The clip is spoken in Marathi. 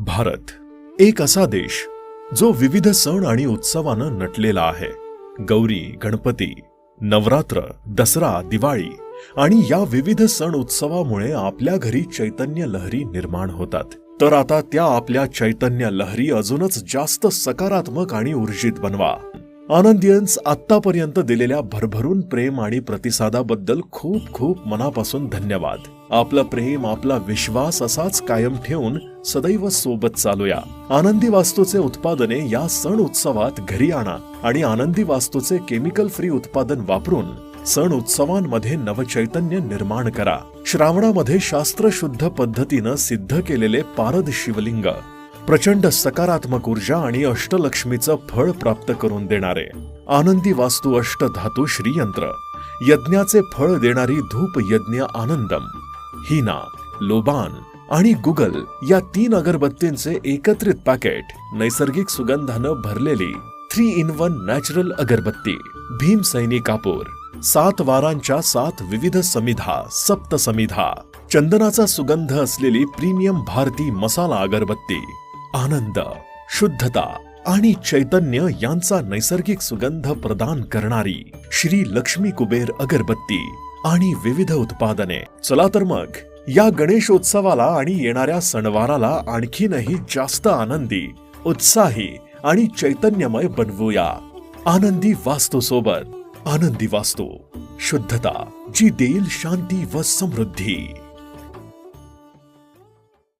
भारत. एक असा देश जो विविध सण आणि उत्सवानं नटलेला आहे. गौरी गणपती नवरात्र दसरा दिवाळी आणि या विविध सण उत्सवामुळे आपल्या घरी चैतन्य लहरी निर्माण होतात. तर आता त्या आपल्या चैतन्य लहरी अजूनच जास्त सकारात्मक आणि ऊर्जित बनवा. आनंदियन्स आतापर्यंत दिलेल्या भरभरून प्रेम आणि प्रतिसादाबद्दल खूप खूप मनापासून धन्यवाद. आपलं प्रेम आपला विश्वास असाच कायम ठेवून सदैव सोबत चालूया. आनंदी वास्तूचे उत्पादने या सण उत्सवात घरी आणा आणि आनंदी वास्तूचे केमिकल फ्री उत्पादन वापरून सण उत्सवांमध्ये नवचैतन्य निर्माण करा. श्रावणामध्ये शास्त्रशुद्ध पद्धतीनं सिद्ध केलेले पारद शिवलिंग. प्रचंड सकारात्मक ऊर्जा आणि अष्टलक्ष्मीचं फळ प्राप्त करून देणारे. आनंदी वास्तू अष्ट धातू श्रीयंत्र. यज्ञाचे फळ देणारी धूप यज्ञ आनंदम. हिना लोबान आणि गुगल या तीन अगरबत्तींचे एकत्रित पॅकेट नैसर्गिक सुगंधानं भरलेली थ्री इन वन नॅचरल अगरबत्ती भीम सैनी कापूर सात वारांच्या सात विविध समिधा सप्त समिधा चंदनाचा सुगंध असलेली प्रीमियम भारती मसाला अगरबत्ती आनंद शुद्धता आणि चैतन्य यांचा नैसर्गिक सुगंध प्रदान करणारी श्री लक्ष्मी कुबेर अगरबत्ती आणि विविध उत्पादने. चला तर मग या गणेशोत्सवाला आणि येणाऱ्या सणवाराला आणखीनही जास्त आनंदी उत्साही आणि चैतन्यमय बनवूया. आनंदी वास्तू सोबत आनंदी वास्तू शुद्धता जी देईल शांती व समृद्धी.